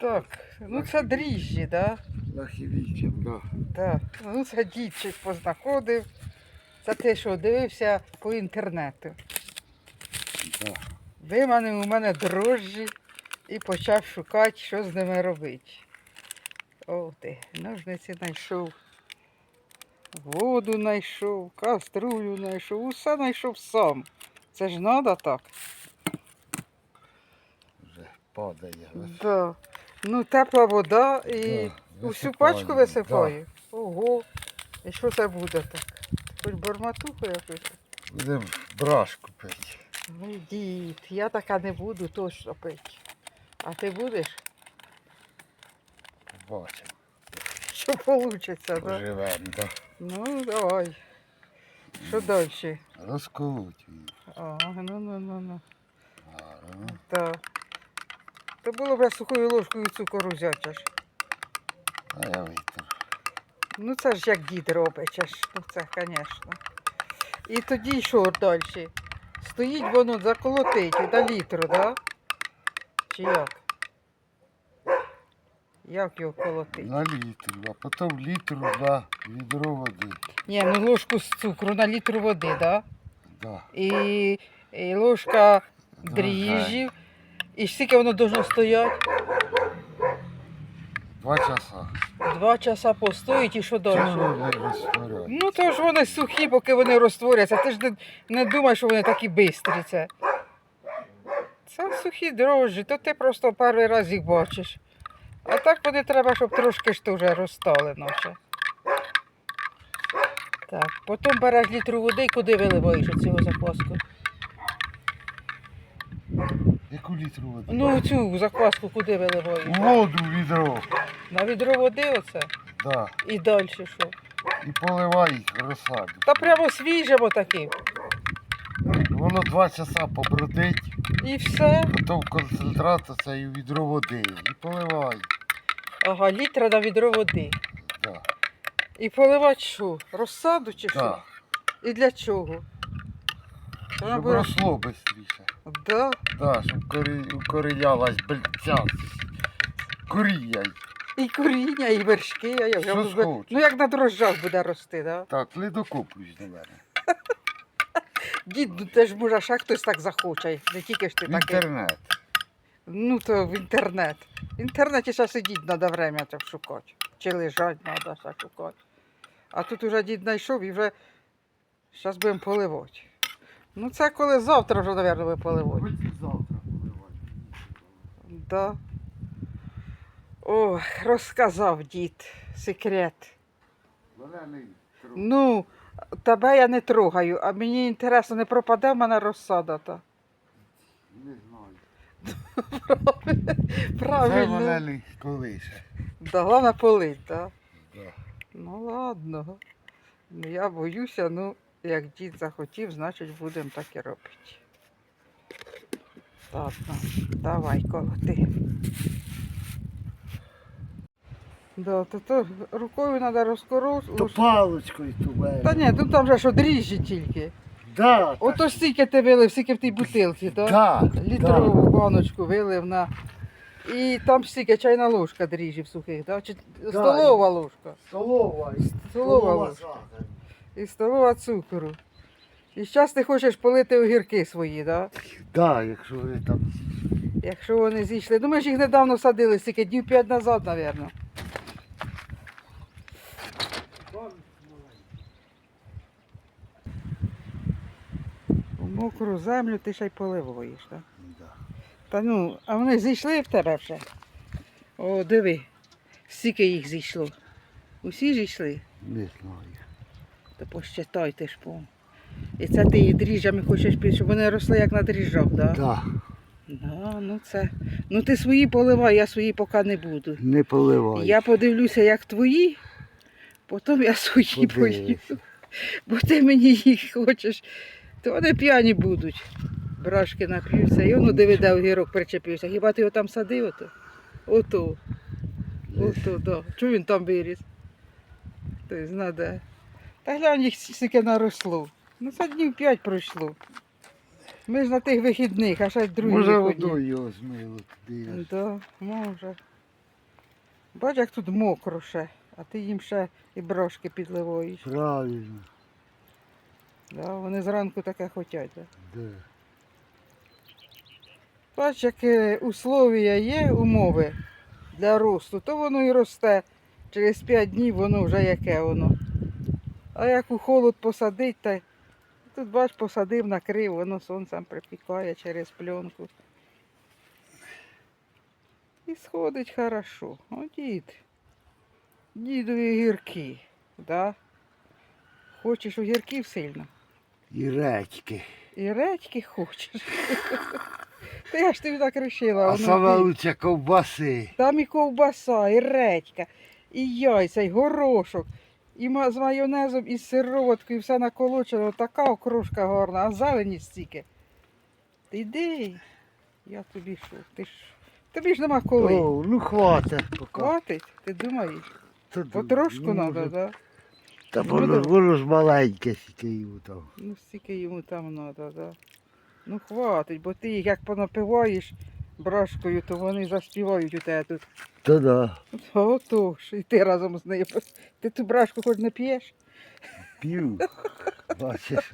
Так, ну це дріжджі, да? Нахилічем, да. Так. Ну це дід щось познаходив. Це те, що дивився по інтернету. да. Виманив у мене дрожжі і почав шукати, що з ними робити. О, ти, ножниці знайшов. Воду знайшов, каструлю знайшов, усе знайшов сам. Це ж треба так. Вже падає. Да. Ну, тепла вода і Да, усю висипаємо, пачку висипаю. Ого. І що це буде так? Хоч барматуху якусь? Будемо брашку пити. Ну, дід, я така не буду точно пити. А ти будеш? Побачимо. Що вийде, да? Поживемо, да. Ну, давай. Що далі? Її. А, ну, ну, ну, ну. Гарно. Так. То було б сухою ложкою цукору взяти ж. А я витер. Ну це ж як дід робить, це ж, ну це, звісно. І тоді що далі? Стоїть воно заколотить до літру, да? Чи як? Як його колотить? На літр, а потім літр на відро води. Ні, ну ложку з цукру на літр води, да? Да. І, і ложка дріжджів. І скільки воно должно стояти? Два часа. Два часа постоїть і що далі? Ну то ж вони сухі, поки вони розтворяться. Ти ж не, не думай, що вони такі бистрі це. Це сухі дрожжі, то ти просто перший раз їх бачиш. А так вони треба, щоб трошки ж теж розстали наче. Так, потім береш літру води і куди виливаєш цього закваску? Яку літру води? Ну цю закваску куди виливаєш? Воду в відро. На відро води оце? Да. І далі що? І поливай їх розсаду. Та прямо свіжемо таки. Воно два часа побродить, І все. потім концентрат це і відро води. І поливай. Ага, літра на відро води. Да. І поливати що? Розсаду чи що? Да. І для чого? Вона Щоб буде- росло швидше. Да. Да, щоб укорінялась бельця. Коріяй. І коріння, і вершки. А як? Що буде- схочеш. Ну як на дрожжах буде рости, да? Так, не докопуюсь до мене. Дід, ну теж може, ще хтось так захоче. Не тільки ж ти В такий. інтернет. Ну то в інтернет. В інтернеті ще сидіти треба время так шукати. Чи лежать треба ще шукати. А тут уже дід знайшов і вже зараз будемо поливати. Ну це коли завтра вже, мабуть, ви поливати. Хоч завтра поливай. Да. Ох, розказав дід секрет. Круг. Ну, тебе я не трогаю, а мені інтересно, не пропаде в мене розсада та. Не знаю. Це Правильно. зелений колише. Да, головне полить, так? Да. Ну ладно. Ну, я боюся, ну, як дід захотів, значить будемо так і робити. Ладно, давай колоти. Да, то, то рукою треба розкорoti. То паличкою ту Та ні, тут там же що дріжджі тільки. Да, Ото стільки ти вилив, стільки в тій бутилці, так? да, Літрову баночку вилив на. І там стільки чайна ложка дріжджів сухих, так? Чи столова ложка. Столова. Столова ложка. І столова цукру. І зараз ти хочеш полити огірки свої, так? Да, якщо ви там. Якщо вони зійшли. Ну ми ж їх недавно садили, стільки днів п'ять назад, мабуть. У мокру землю ти ще й поливаєш, так? Да. Та ну, а вони зійшли в тебе вже. О, диви, скільки їх зійшло. Усі зійшли, Не знаю. То посчитайте ж по. І це ти їх дріжджами хочеш під, щоб вони росли як на дріжджах, так? Да? Да, Да, ну це. Ну ти свої поливай, я свої поки не буду. не поливай. Я подивлюся, як твої, потім я свої. Подивися. Бо ти мені їх хочеш, то вони п'яні будуть. Брашки нап'ються, і воно диви, де огірок причепився. Хіба ти його там садив? Ото? Ото, ото, да. Чого він там виріс? Ти знаде. Та глянь, їх стільки наросло. Ну це днів п'ять пройшло. Ми ж на тих вихідних, а ще й другі Може виходні. водою його змило туди. Да, може. Бач, як тут мокро ще, а ти їм ще і брошки підливаєш. Правильно. Да, вони зранку таке хотять. Да. Да. Бач, яке условія є, умови для росту, то воно і росте. Через 5 днів воно вже яке воно. А як у холод посадить, та тут бач, посадив, накрив, воно сонцем припікає через пленку. І сходить хорошо. О, дід. Дідові гірки. Да? Хочеш огірків сильно? І редьки. І редьки хочеш. Та я ж тобі так рішила. А воно саме лучше ковбаси. Там і ковбаса, і редька, і яйця, і горошок, і з майонезом, і з сироваткою, все наколочено, така окружка гарна, а зелені стільки. Ти йди, я тобі що? Ти ж, тобі ж нема коли. О, ну хватить поки. Хватить, ти думаєш? Та- Потрошку ну, треба, може, да? Та Ну, воно, воно ж маленьке сіке йому там. Ну, стільки йому там треба, да. Ну хватить, бо ти їх як понапиваєш брашкою, то вони заспівають у тебе тут. Та да. Отож, і ти разом з нею. Ти ту брашку хоч не п'єш? П'ю. Бачиш.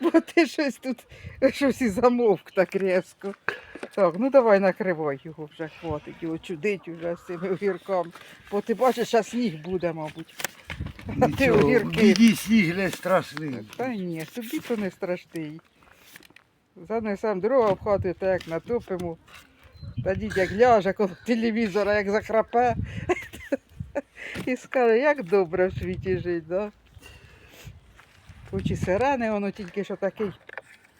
Бо ти щось тут щось і замовк так різко. Так, ну давай накривай його вже хватить, його чудить вже з цими огірками. Бо ти бачиш, що сніг буде, мабуть. А ти огірки. Мені сніг не страшний. Та ні, тобі то не страшний. Занесем дрова в хату, та як натопимо. Та дід як ляже коло телевізора, як закрапе. І скаже, як добре в світі жити, да? Хоч і сирени, воно тільки що такий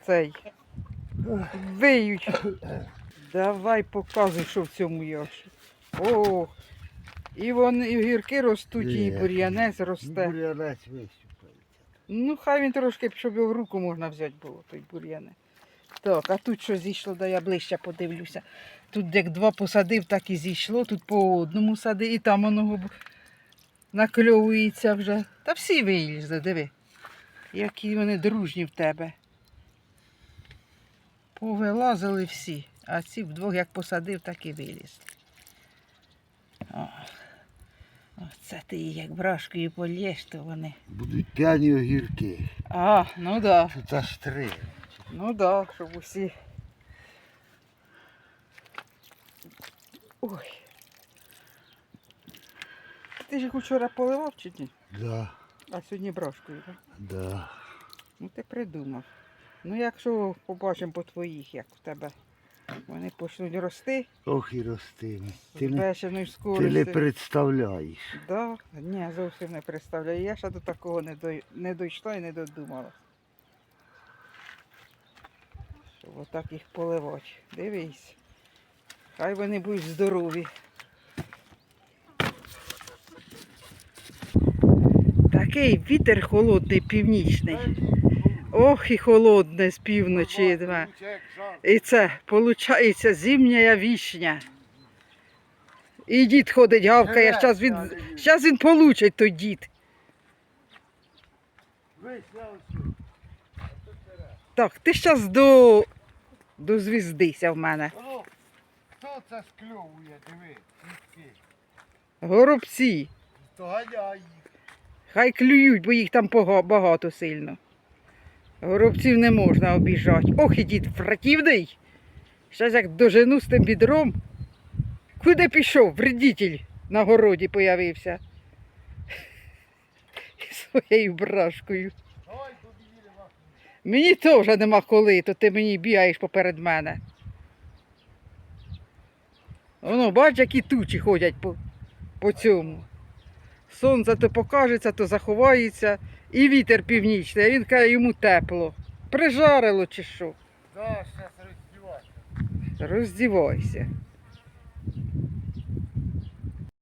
цей. Виють. Давай показуй, що в цьому яші. О, і вони і гірки ростуть, і бур'янець росте. Бурянець вищупається. Ну, хай він трошки, щоб його в руку можна взяти було, той бур'яне. Так, а тут що зійшло, да я ближче подивлюся. Тут як два посадив, так і зійшло, тут по одному сади, і там воно накльовується вже. Та всі вилізли, диви. Які вони дружні в тебе. Повилазили всі, а ці вдвох як посадив, так і виліз. О, оце ти її як брашкою полєш, то вони. Будуть п'яні огірки. А, ну да. Тут аж три. Ну да, щоб усі. Ой. Ти ж їх вчора поливав чи ні? Да, А сьогодні брашкою, так? да. Ну ти придумав. Ну якщо побачимо по твоїх, як в тебе вони почнуть рости, Ох і ростиме. Ти не, ти не представляєш. Да? Ні, зовсім не представляю. Я ще до такого не, до... не дійшла і не додумала. Щоб отак їх поливати. Дивись. Хай вони будуть здорові. Такий вітер холодний, північний. Ох і холодне з півночі. Два. І це, виходить, зимня вішня. І дід ходить, гавкає, зараз він, щас він получить той дід. Так, ти зараз до, до звіздися в мене. Хто це скльовує, диви, квітки. Горобці. То ганяй їх. Хай клюють, бо їх там багато сильно. Горобців не можна обіжати. Ох, і дід противний. Щас як дожену з тим відром. Куди пішов? Вредитель на городі появився. Своєю брашкою. Мені теж нема коли, то ти мені бігаєш поперед мене. Воно, бач, які тучі ходять по, по цьому. Сонце то покажеться, то заховається, і вітер північний, а він каже, йому тепло. Прижарило чи що. Да, зараз роздівайся. Роздівайся.